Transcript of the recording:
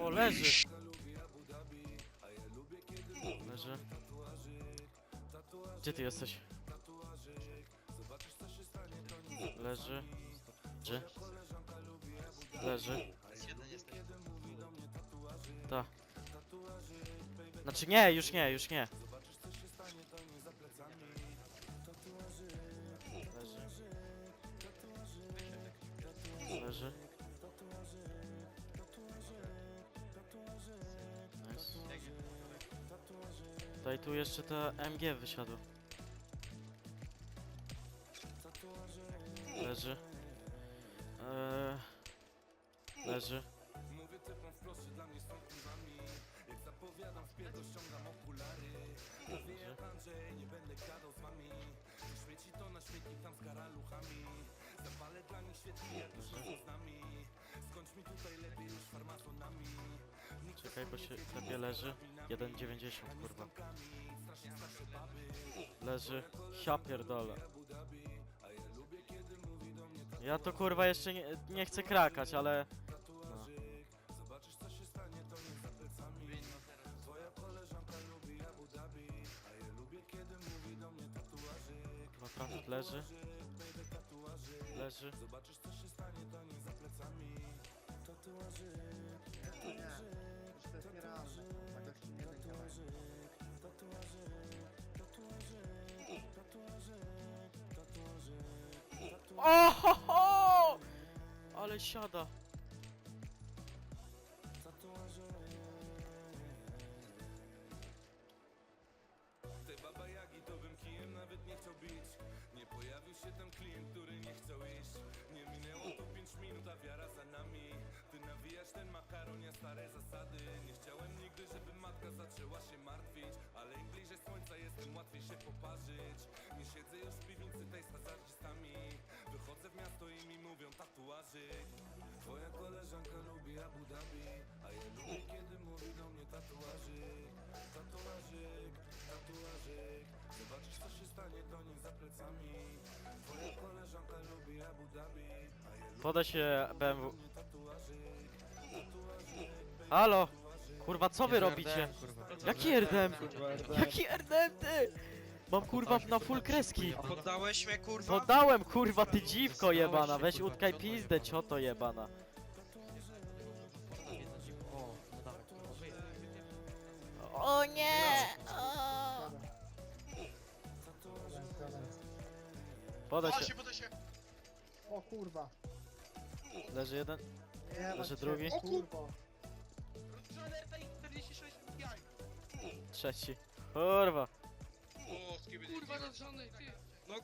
O, leży. Leży. Gdzie ty jesteś? Leży. Gdzie? Leży. Jesteś. Ta. Znaczy nie, już nie, już nie. Leży. Leży. Tutaj tu jeszcze ta MG wysiadło. Leży. Eee, leży. Mówię typom wprost, dla mnie są kurwami Jak zapowiadam, w pierdol ściągam okulary nie będę gadał z wami Śmieci to na tam z Zapalę dla nich jak już są z nami Skończ mi tutaj lepiej niż farmazonami Nikt Czekaj, bo się tobie leży. 1,90 kurwa. Leży. Ja pierdolę. Ja to kurwa jeszcze nie, nie chcę krakać, ale... No. Frankfurt leży. Leży. Zobaczysz co się stanie, to nie za plecami Tatuażyk Nie, Ohoho! Ale siada. Te baba Jagi to bym kijem nawet nie chciał bić Nie pojawił się tam klient, który nie chciał iść Nie minęło Poda się BMW. Halo! Kurwa, co wy robicie? Jaki RDM? Jaki RDM ty? Mam kurwa na full kreski. Poddałeś mnie kurwa? Podałem kurwa ty dziwko jebana, weź utkaj pizdę cioto jebana. O, no. O nie! Poda O, się. się, podaj się! O kurwa. Leży jeden. Nie, Leży drugi. Kurwa. Runner 46 jaj! Trzeci. Kurwa. O. Kurwa rozżony, ty! No,